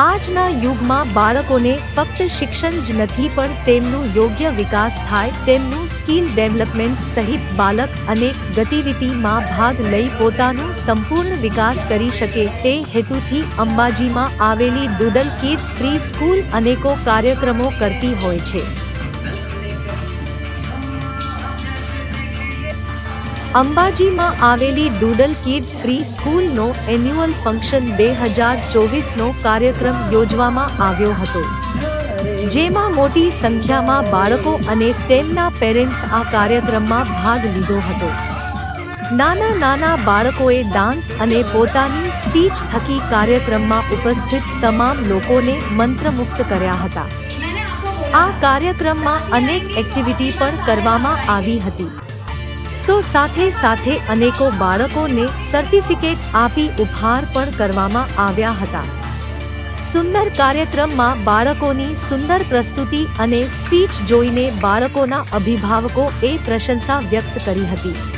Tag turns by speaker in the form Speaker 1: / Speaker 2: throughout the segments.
Speaker 1: આજના યુગમાં બાળકોને ફક્ત શિક્ષણ જ નથી, પણ તેમનું યોગ્ય વિકાસ થાય, તેમનું સ્કિલ ડેવલપમેન્ટ સહિત બાળક અનેક ગતિવિધિમાં ભાગ લઈ પોતાનો સંપૂર્ણ વિકાસ કરી શકે. તે હેતુથી અંબાજીમાં આવેલી ડુડલ કિડ્સ પ્રી સ્કૂલ અનેકો કાર્યક્રમો કરતી હોય છે. અંબાજીમાં આવેલી ડુડલ કિડ્સ પ્રી સ્કૂલનો એન્યુઅલ ફંક્શન બે હજાર ચોવીસનો કાર્યક્રમ યોજવામાં આવ્યો હતો. જેમાં મોટી સંખ્યામાં બાળકો અને તેમના પેરેન્ટ્સ આ કાર્યક્રમમાં ભાગ લીધો હતો. નાના નાના બાળકોએ ડાન્સ અને પોતાની સ્પીચ થકી કાર્યક્રમમાં ઉપસ્થિત તમામ લોકોને મંત્રમુગ્ધ કર્યા હતા. આ કાર્યક્રમમાં અનેક એક્ટિવિટી પણ કરવામાં આવી હતી. તો સાથે સાથે અનેકો બાળકોને સર્ટિફિકેટ આપી ઉપહાર પણ કરવામાં આવ્યા હતા. સુંદર કાર્યક્રમમાં બાળકોની સુંદર પ્રસ્તુતિ અને સ્પીચ જોઈને બાળકોના અભિભાવકો એ પ્રશંસા વ્યક્ત કરી હતી.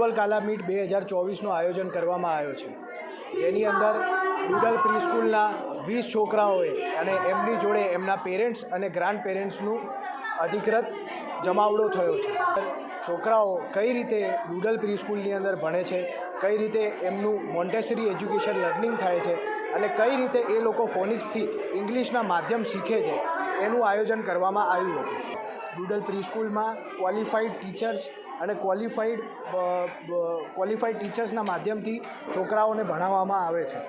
Speaker 2: એન્યુઅલ કાલા મીટ બે હજાર ચોવીસનું આયોજન કરવામાં આવ્યો છે. જેની અંદર ડુડલ પ્રીસ્કૂલના વીસ છોકરાઓએ અને એમની જોડે એમના પેરેન્ટ્સ અને ગ્રાન્ડ પેરેન્ટ્સનું અધિકૃત જમાવડો થયો છે. છોકરાઓ કઈ રીતે ડુડલ પ્રીસ્કૂલની અંદર ભણે છે, કઈ રીતે એમનું મોન્ટેસરી એજ્યુકેશન લર્નિંગ થાય છે અને કઈ રીતે એ લોકો ફોનિક્સથી ઇંગ્લિશના માધ્યમ શીખે છે, એનું આયોજન કરવામાં આવ્યું હતું. ડુડલ પ્રીસ્કૂલમાં ક્વોલિફાઈડ ટીચર્સ અને ક્વોલિફાઈડ ક્વોલિફાઈડ ટીચર્સના માધ્યમથી છોકરાઓને ભણાવવામાં આવે છે.